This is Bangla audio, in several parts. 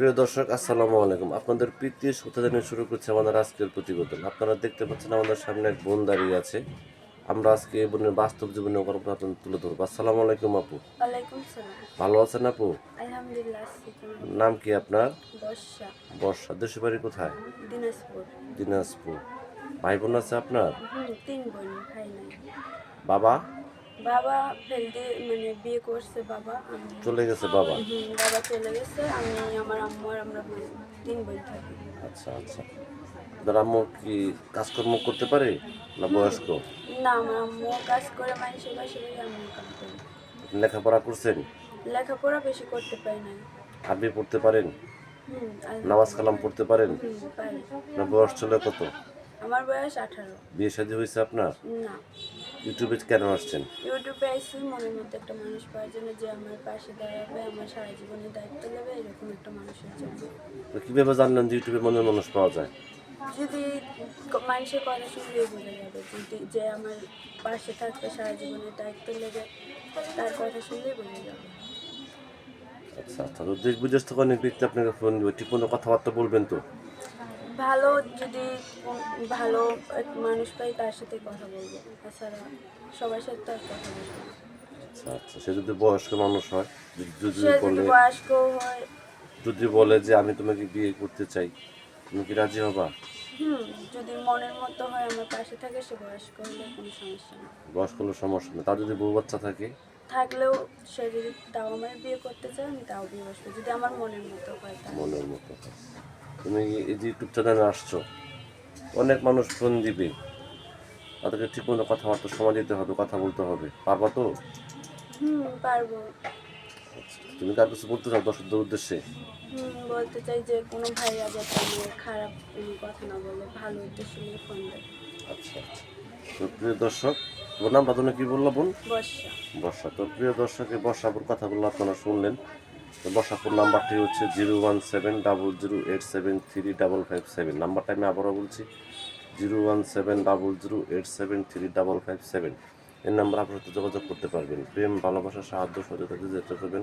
প্রিয় দর্শক আসসালামু আলাইকুম। আপনাদের প্রীতি শ্রোতা জানিয়ে শুরু করছে আমাদের আজকের প্রতিবেদন। আপনারা দেখতে পাচ্ছেন আমাদের সামনে এক বোন দাঁড়িয়ে আছে। আমরা আজকে এই বোনের বাস্তব জীবনের গল্প আপনাদের তুলে ধরবো। আসসালামু আলাইকুম আপু। ভালো আছেন আপু? আলহামদুলিল্লাহ নাম কি আপনার? বর্ষা। বর্ষা। দেশের বাড়ি কোথায়? দিনাজপুর। দিনাজপুর। ভাই বোন আছে আপনার? তিন বোন ভাই নাই। বাবা? বাবা ফেলতে মানে বিয়ে করছে বাবা চলে গেছে বাবা? বাবা চলে গেছে আমি আমার আম্মু আর আমরা তিন বোন থাকি। আচ্ছা আচ্ছা। আপনার আম্মু কি কাজকর্ম করতে পারে না বয়স্ক? না আমার আম্মু কাজ করে মানুষের বাসে বাড়ি আম্মু কাজ করে। লেখাপড়া করছেন? লেখাপড়া বেশি করতে পারি না আরবি পড়তে পারেন? নামাজ কালাম পড়তে পারেন? না বয়স চলে কত? আমার বয়স আঠারো। বিয়ে শাদী হয়েছে আপনার? না। ইউটিউবে কেন আসছেন? ইউটিউবে আইসি মনের মধ্যে একটা মানুষ পাওয়ার জন্য যে আমার পাশে দাঁড়াবে আমার সারা জীবনের দায়িত্ব নেবে এরকম একটা মানুষের জন্য। তো কীভাবে জানলেন যে ইউটিউবে মনের মানুষ পাওয়া যায়? যদি মানুষের কথা শুনলেই বোঝা যাবে যদি যে আমার পাশে থাকবে সারা জীবনের দায়িত্ব নেবে তার কথা শুনলেই বোঝা যাবে। আচ্ছা আচ্ছা দেশ বিদেশ থেকে অনেক ব্যক্তি আপনাকে ফোন দিবে। ঠিক মতো কথাবার্তা বলবেন তো? ভালো যদি ভালো এক মানুষ পাই তার সাথে কথা বলব। তাছাড়া সবার সাথে তো আর কথা বলব আচ্ছা আচ্ছা সে যদি বয়স্ক মানুষ হয় যদি- যদি বলে বয়স্ক হয় যদি বলে যে আমি তোমাকে বিয়ে করতে চাই তুমি কি রাজি হবা? হুম যদি মনের মতো হয় আমার পাশে থাকে সে বয়স্ক হলে কোনো সমস্যা নেই। বয়স্ক হলে সমস্যা নেই। তার যদি বউ বাচ্চা থাকে? থাকলেও সে যদি তাও আমার বিয়ে করতে চায় আমি তাও বিয়ে বসবো। যদি আমার মনের মতো হয় মনের মতো হয়। তুমি এই ইউটিউব চ্যানেলে আসছো অনেক মানুষ ফোন দিবে। তাদেরকে ঠিক মতো কথাবার্তা সময় দিতে হবে কথা বলতে হবে। পারবা তো? হুম পারব। আচ্ছা, তুমি কার কিছু বলতে চাও দর্শকদের উদ্দেশ্যে? বলতে চাই যে কোনো ভাইয়া যাতে আমার খারাপ কোনো কথা না বলে ভালো উদ্দেশ্য নিয়ে ফোন দেয়। আচ্ছা আচ্ছা। প্রিয় দর্শক ওর নাম বাদনে কি বলল বোন? বর্ষা। বর্ষা। তো প্রিয় দর্শকে বর্ষাপুর কথাগুলো আপনারা শুনলেন। তো বর্ষাপুর নাম্বারটি হচ্ছে zero one seven double zero eight seven three double five seven. নাম্বারটা আমি আবারও বলছি zero one seven double zero eight seven three double five seven. এই নাম্বার আপনার সাথে যোগাযোগ করতে পারবেন। প্রেম ভালোবাসা সাহায্য সহযোগিতা যেতে করবেন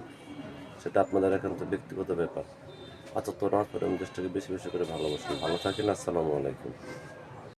সেটা আপনাদের একান্ত ব্যক্তিগত ব্যাপার। আচ্ছা তো না করে দেশটাকে বেশি বেশি করে ভালোবাসুন। ভালো থাকেন আসসালামু আলাইকুম।